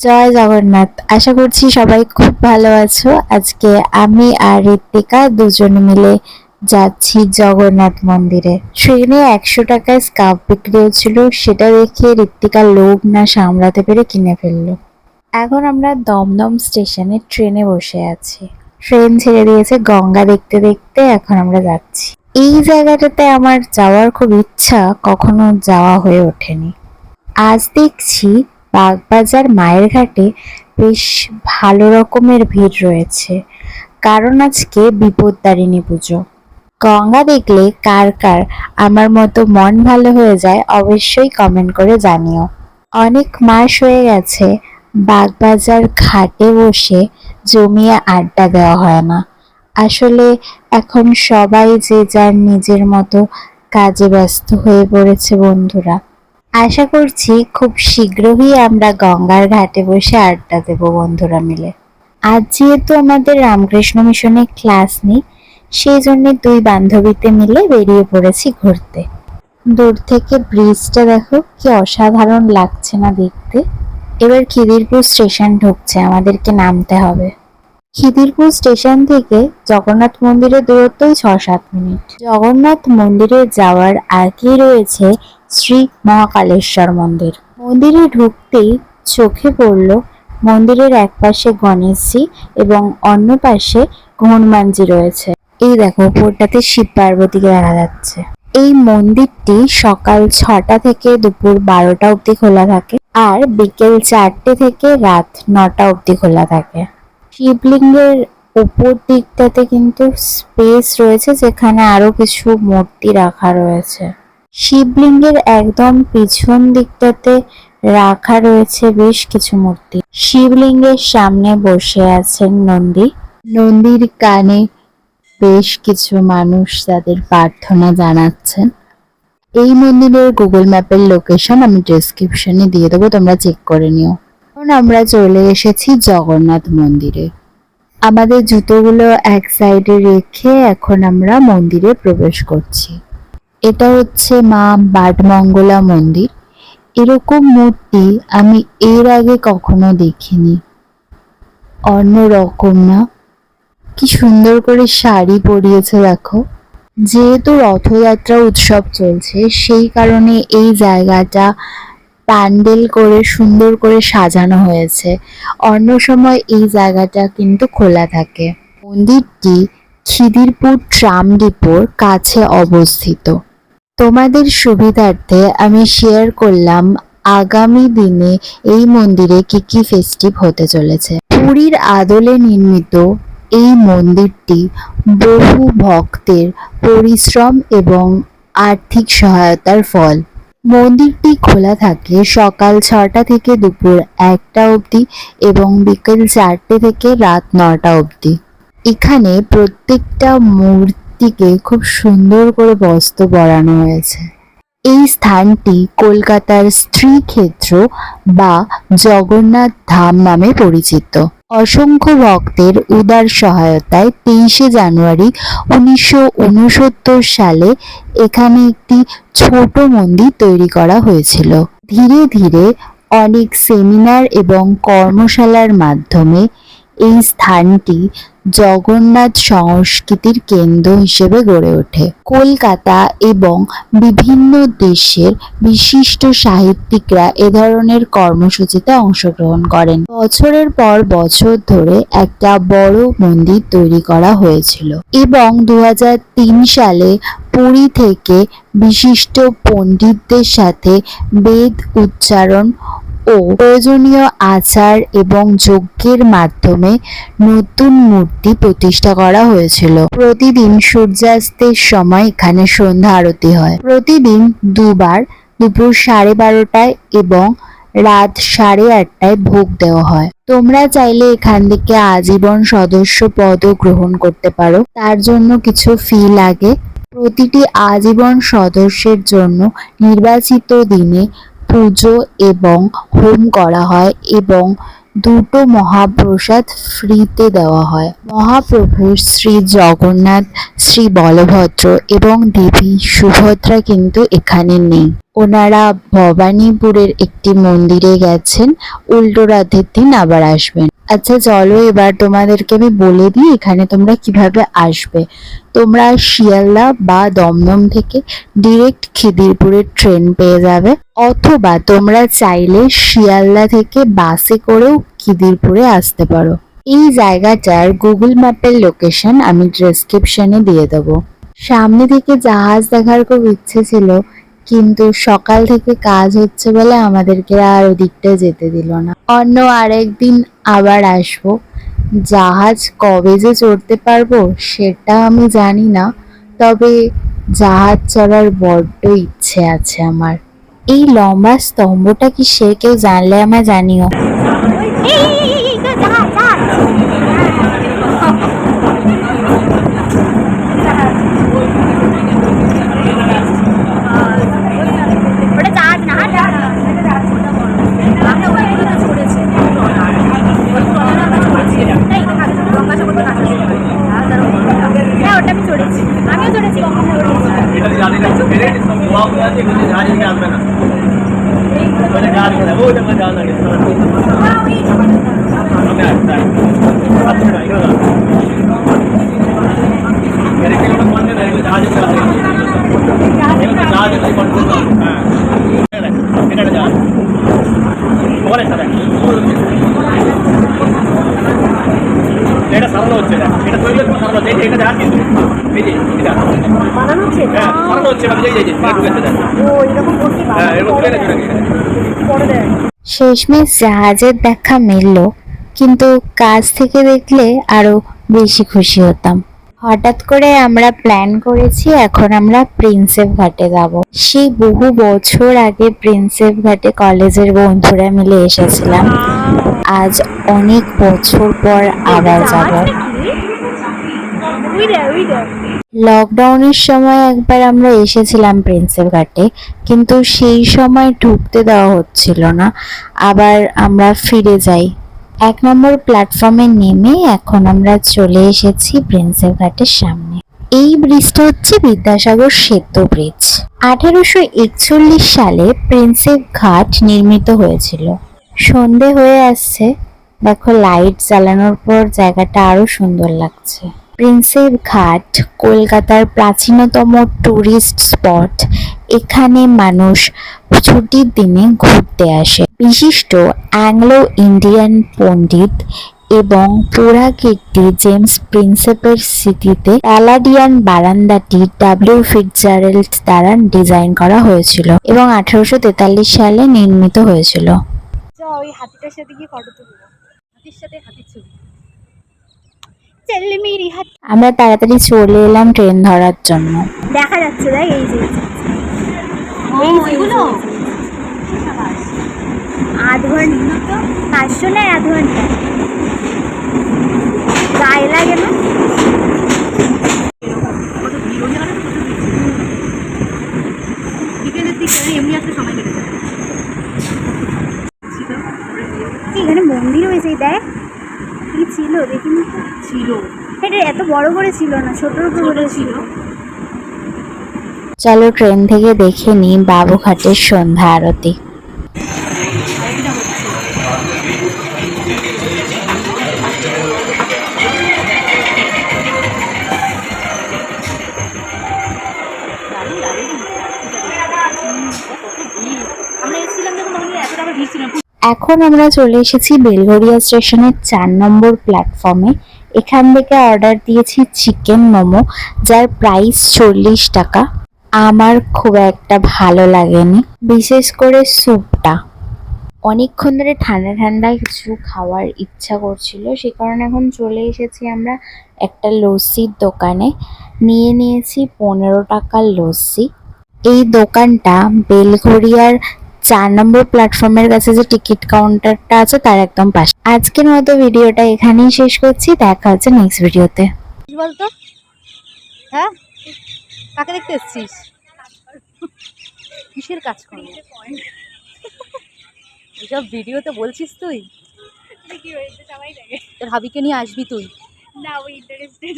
জয় জগন্নাথ। আশা করছি সবাই খুব ভালো আছো। আজকে আমি আর ঋত্বিকা দুজন মিলে যাচ্ছি জগন্নাথ মন্দিরে। ট্রেনে একশো টাকায় স্কার্ফ বিক্রি হচ্ছিল। সেটা দেখে ঋত্বিকা লোভ না সামলাতে পেরে কিনে ফেলল। এখন আমরা দমদম স্টেশনে ট্রেনে বসে আছি। ট্রেন ছেড়ে দিয়েছে গঙ্গা দেখতে দেখতে এখন আমরা যাচ্ছি। এই জায়গাটাতে আমার যাওয়ার খুব ইচ্ছা কখনো যাওয়া হয়ে ওঠেনি। আজ দেখছি বাগবাজার মায়ের ঘাটে বেশ ভালো রকমের ভিড় রয়েছে। কারণ আজকে বিপত্তারিণী পুজো। গঙ্গা দেখলে কার কার আমার মতো মন ভালো হয়ে যায় অবশ্যই কমেন্ট করে জানিও। অনেক মাস হয়ে গেছে বাগবাজার ঘাটে বসে জমিয়ে আড্ডা দেওয়া হয় না। আসলে এখন সবাই যে যার নিজের মতো কাজে ব্যস্ত হয়ে পড়েছে বন্ধুরা। আশা করছি খুব শীঘ্রই আমরা গঙ্গার ঘাটে বসে আড্ডা দেব বন্ধুরা মিলে। আজ যেহেতু আমাদের রামকৃষ্ণ মিশনে ক্লাস নেই সেই জন্য দুই বান্ধবীতে মিলে বেরিয়ে পড়েছি ঘুরতে। দূর থেকে ব্রিজটা দেখো, কি অসাধারণ লাগছে না দেখতে। এবার খিদিরপুর স্টেশন ঢুকছে, আমাদেরকে নামতে হবে। খিদিরপুর স্টেশন থেকে জগন্নাথ মন্দিরের দূরত্বই ছ সাত মিনিট। জগন্নাথ মন্দিরে যাওয়ার আগেই রয়েছে শ্রী মহাকালেশ্বর মন্দির। মন্দিরে ঢুকতেই চোখে পড়ল মন্দিরের এক পাশে গণেশজি এবং অন্য পাশে হনুমানজি রয়েছে। এই দেখো, উপরটাতে শিব পার্বতীকে দেখা যাচ্ছে। এই মন্দিরটি সকাল ছটা থেকে দুপুর বারোটা অবধি খোলা থাকে আর বিকেল চারটে থেকে রাত নটা অবধি খোলা থাকে। শিবলিঙ্গের উপর দিকটাতে কিন্তু স্পেস রয়েছে, যেখানে আরও কিছু মূর্তি রাখা রয়েছে। শিবলিঙ্গের একদম পিছন দিকটাতে রাখা রয়েছে বেশ কিছু মূর্তি। শিবলিঙ্গের সামনে বসে আছেন নন্দী। নন্দীর কানে বেশ কিছু মানুষ তাদের প্রার্থনা জানাচ্ছেন। এই মন্দিরের গুগল ম্যাপের লোকেশন আমি ডেসক্রিপশনে দিয়ে দেবো, তোমরা চেক করে নিও। এখন আমরা চলে এসেছি জগন্নাথ মন্দিরে। আমাদের জুতোগুলো এক সাইডে রেখে এখন আমরা মন্দিরে প্রবেশ করছি। এটা হচ্ছে মা বাটমঙ্গলা মন্দির। এরকম মূর্তি আমি এর আগে কখনো দেখিনি। অন্য রকম না। কি সুন্দর করে শাড়ি পরিয়েছে, দেখো। যেহেতু রথযাত্রা উৎসব চলছে, সেই কারণে এই জায়গাটা প্যান্ডেল করে, সুন্দর করে সাজানো হয়েছে। অন্য সময় এই জায়গাটা কিন্তু খোলা থাকে। মন্দিরটি খিদিরপুর ট্রাম ডিপোর কাছে অবস্থিত। তোমাদের সুবিধার্থে আমি শেয়ার করলাম আগামী দিনে এই মন্দিরে কি কি ফেস্টিভ হতে চলেছে। পুরীর আদলে নির্মিত এই মন্দিরটি বহু ভক্তের পরিশ্রম এবং আর্থিক সহায়তার ফল। মন্দিরটি খোলা থাকে সকাল ছটা থেকে দুপুর একটা অবধি এবং বিকেল চারটে থেকে রাত নটা অবধি। এখানে প্রত্যেকটা মূর্তিকে খুব সুন্দর করে বস্ত্র পরানো হয়েছে। এই স্থানটি কলকাতার স্ত্রীক্ষেত্র বা জগন্নাথ ধাম নামে পরিচিত। অসংখ্য ভক্তের উদার সহায়তায় তেইশে জানুয়ারি উনিশশো উনসত্তর সালে এখানে একটি ছোট মন্দির তৈরি করা হয়েছিল। ধীরে ধীরে অনেক সেমিনার এবং কর্মশালার মাধ্যমে এই স্থানটি জগন্নাথ সংস্কৃতির কেন্দ্র হিসেবে গড়ে ওঠে। কলকাতা এবং বিভিন্ন দেশের বিশিষ্ট সাহিত্যিকরা এ ধরনের কর্মসূচিতে অংশগ্রহণ করেন। বছরের পর বছর ধরে একটা বড় মন্দির তৈরি করা হয়েছিল এবং দু হাজার তিন সালে পুরী থেকে বিশিষ্ট পণ্ডিতদের সাথে বেদ উচ্চারণ ও প্রয়োজনীয় আচার এবং যজ্ঞের মাধ্যমে নতুন মূর্তি প্রতিষ্ঠা করা হয়েছিল। প্রতিদিন সূর্যাস্তের সময় এখানে সন্ধ্যা আরতি হয়। প্রতিদিন দুবার দুপুর সাড়ে বারোটায় এবং রাত সাড়ে আটটায় ভোগ দেওয়া হয়। তোমরা চাইলে এখান থেকে আজীবন সদস্য পদও গ্রহণ করতে পারো। তার জন্য কিছু ফি লাগে। প্রতিটি আজীবন সদস্যের জন্য নির্বাচিত দিনে পুজো এবং হোম করা হয় এবং দুটো মহাপ্রসাদ ফ্রিতে দেওয়া হয়। মহাপ্রভুর শ্রী জগন্নাথ, শ্রী বলভদ্র এবং দেবী সুভদ্রা কিন্তু এখানে নেই। ওনারা ভবানীপুরের একটি মন্দিরে গেছেন, উল্টো রথের দিন আবার আসবেন। আচ্ছা চলো এবার তোমাদেরকে আমি বলে দিই এখানে তোমরা কীভাবে আসবে। তোমরা শিয়ালদা বা দমদম থেকে ডিরেক্ট খিদিরপুরের ট্রেন পেয়ে যাবে, অথবা তোমরা চাইলে শিয়ালদা থেকে বাসে করেও খিদিরপুরে আসতে পারো। এই জায়গাটার গুগল ম্যাপের লোকেশন আমি ডেসক্রিপশনে দিয়ে দেবো। সামনে থেকে জাহাজ দেখার খুব ইচ্ছে ছিল কিন্তু সকাল থেকে কাজ হচ্ছে বলে আমাদেরকে আর ওদিকটা যেতে দিল না। অন্য আরেকদিন আবার আসব। জাহাজ কবে যে চড়তে পারব সেটা আমি জানি না, তবে জাহাজ চড়ার বড্ড ইচ্ছে আছে আমার। এই লম্বা স্তম্ভটা কি সে কেউ জানলে আমায় জানিও ওটা জাহাজ না জাহাজ আমরা ওখানে কোথাও ছড়েছি হ্যাঁ ওটা আমি চড়েছি আমিও চড়েছি কখনো এটা জানি না মেরে সব ওয়া হয়ে আছে কিন্তু জানি না আসবে না মানে গাড়ি করে ও দেখো যাওয়া লাগে আমি আসতে আচ্ছা এগুলো মেরে কে লোক মনে না এগুলো জাহাজ চলা এগুলো জাহাজ আছে কন্ট্রোল হ্যাঁ এটা জাহাজ বলে স্যার এটা সারানো হচ্ছে না। এটা তৈরি হচ্ছে সারানো হচ্ছে। এটা কিন্তু এই যে এটা বানানো হচ্ছে? হ্যাঁ সারানো হচ্ছে মানে এই যে ও এরকম করতে হ্যাঁ এরকম নেবে নাকি পরে দেয় শেষমেশ জাহাজের দেখা মিলল কিন্তু কাজ থেকে দেখলে আরও বেশি খুশি হতাম। হঠাৎ করে আমরা প্ল্যান করেছি এখন আমরা প্রিন্সেপ ঘাটে যাব। সেই বহু বছর আগে প্রিন্সেপ ঘাটে কলেজের বন্ধুরা মিলে এসেছিলাম। আজ অনেক বছর পর আবার যাব। লকডাউনের সময় একবার আমরা এসেছিলাম প্রিন্সেপ ঘাটে, কিন্তু সেই সময় ঢুকতে দেওয়া হচ্ছিল না। আবার আমরা ফিরে যাই। এক নম্বর প্ল্যাটফর্মে নেমে এখন আমরা চলে এসেছি প্রিন্সেপ ঘাটের সামনে। এই ব্রিজটা হচ্ছে বিদ্যাসাগর সেতু ব্রিজ আঠেরোশো সালে প্রিন্সেপ ঘাট নির্মিত হয়েছিল। সন্ধে হয়ে আসছে। দেখো লাইট জ্বালানোর পর জায়গাটা আরও সুন্দর লাগছে। প্রিন্সেপ ঘাট, কলকাতার প্রাচীনতম টুরিস্ট স্পট এখানে মানুষ ছুটির দিনে ঘুরতে আসে। বিশিষ্ট অ্যাংলো ইন্ডিয়ান পণ্ডিত এবং পুরাকীর্তি জেমস প্রিন্সেপের স্মৃতিতে প্যালাডিয়ান বারান্দাটি ডাব্লিউ ফিটজারেল্ড দ্বারা ডিজাইন করা হয়েছিল এবং আঠারোশো তেতাল্লিশ সালে নির্মিত হয়েছিল। ওই হাতিটার সাথে গিয়ে ফটো তুলবো। হাতির সাথে হাতির ছবি। আমরা তাড়াতাড়ি চলে এলাম ট্রেন ধরার জন্য। দেখা যাচ্ছে দেখ এই যে। আধ ঘণ্টা পাঁচশো না আধ ঘণ্টা। গায়ে লাগে না বিকেলের দিকে এমনি আসতে সময় কেটে যায় কি এখানে মন্দির হয়েছে দেখ কি ছিল দেখিনি তো। ছিল এটা এত বড় করে ছিল না ছোটোর উপর করে ছিল। চলো ট্রেন থেকে দেখে নিই বাবুঘাটের সন্ধ্যা আরতি। এখন আমরা চলে এসেছি বেলঘরিয়া স্টেশনের চার নম্বর প্ল্যাটফর্মে। এখান থেকে অর্ডার দিয়েছি চিকেন মোমো, যার প্রাইস চল্লিশ টাকা। আমার খুব একটা ভালো লাগেনি, বিশেষ করে স্যুপটা। অনেকক্ষণ ধরে ঠান্ডা ঠান্ডা কিছু খাওয়ার ইচ্ছা করছিল, সে কারণে এখন চলে এসেছি আমরা একটা লস্যির দোকানে। নিয়ে নিয়েছি পনেরো টাকার লস্যি। এই দোকানটা বেলঘরিয়ার চার নম্বর প্ল্যাটফর্মের কাছে যে টিকিট কাউন্টারটা আছে তার একদম পাশে। আজকের মতো ভিডিওটা এখানেই শেষ করছি। দেখা হচ্ছে নেক্সট ভিডিওতে কি বলতো? হ্যাঁ? কাকে দেখতে এসছিস? কিসের কাজ করব? এসব ভিডিওতে বলছিস তুই? কি হয়েছে? সবাই দেখে। তোর হাবিকে নিয়ে আসবি তুই। না ওই ইন্টারেস্টেড